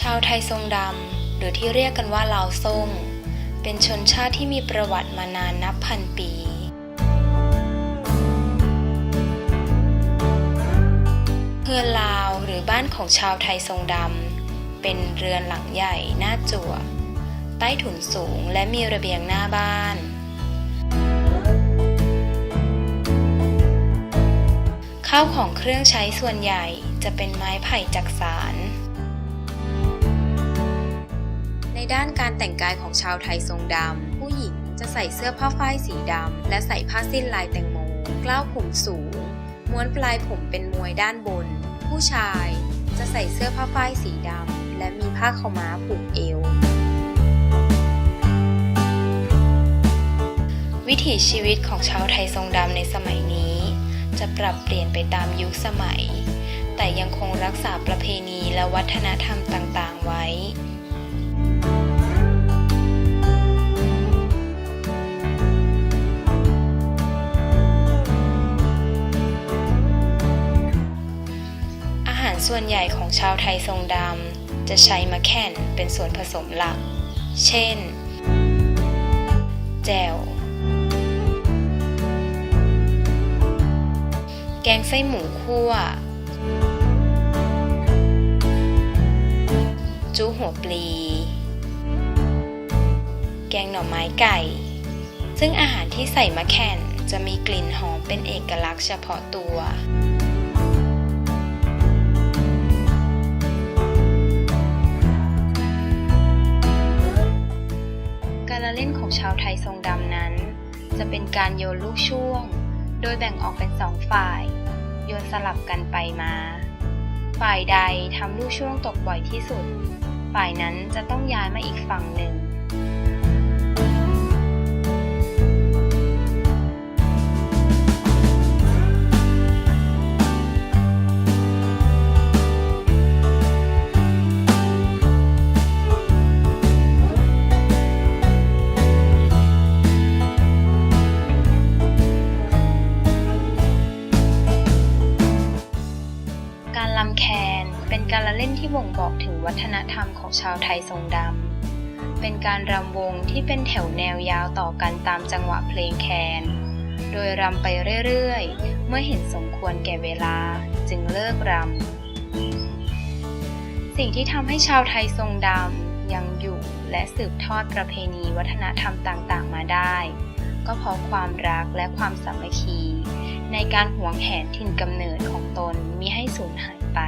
ชาวไทยทรงดำ หรือที่เรียกกันว่าลาวซ่งเป็นชนชาติที่มีประวัติมานานนับพันปี เฮือนลาวหรือบ้านของชาวไทยทรงดำ เป็นเรือนหลังใหญ่หน้าจั่ว ใต้ถุนสูงและมีระเบียงหน้าบ้านข้าวของเครื่องใช้ส่วนใหญ่จะเป็นไม้ไผ่จักสานใน ด้านการแต่งกายของชาวไทยทรงดำ ผู้หญิงจะใส่เสื้อผ้าฝ้ายสีดำ และใส่ผ้าสิ้นลายแตงโมกล้าวผมสูง ม้วนปลายผมเป็นมวยด้านบน ผู้ชายจะใส่เสื้อผ้าฝ้ายสีดำ และมีผ้าขาวม้าผูกเอว วิถีชีวิตของชาวไทยทรงดำในสมัยนี้ จะปรับเปลี่ยนไปตามยุคสมัย แต่ยังคงรักษาประเพณีและวัฒนธรรมต่างๆไว้ ส่วนใหญ่ของชาวไทยทรงดำจะใช้มะแข่นเป็นส่วนผสมหลัก เช่น แจ่ว แกงไส้หมูคั่ว จูหัวปลี แกงหน่อไม้ไก่ ซึ่งอาหารที่ใส่มะแข่นจะมีกลิ่นหอมเป็นเอกลักษณ์เฉพาะตัว เล่นของชาวไทยทรงดำนั้น จะเป็นการโยนลูกช่วง โดยแบ่งออกเป็นสองฝ่าย โยนสลับกันไปมา ฝ่ายใดทำลูกช่วงตกบ่อยที่สุด ฝ่ายนั้นจะต้องย้ายมาอีกฝั่งหนึ่ง แคน เป็นการละเล่นที่บ่งบอกถึงวัฒนธรรมของชาวไทยทรงดำ เป็นการรำวงที่เป็นแถวแนวยาวต่อกันตามจังหวะเพลงแคน โดยรำไปเรื่อยๆ เมื่อเห็นสมควรแก่เวลาจึงเลิกรำ สิ่งที่ทำให้ชาวไทยทรงดำยังอยู่และสืบทอดประเพณีวัฒนธรรมต่างๆ มาได้ ก็เพราะความรักและความสามัคคีในการหวงแหนถิ่นกำเนิดของตนมิให้สูญหาย ไป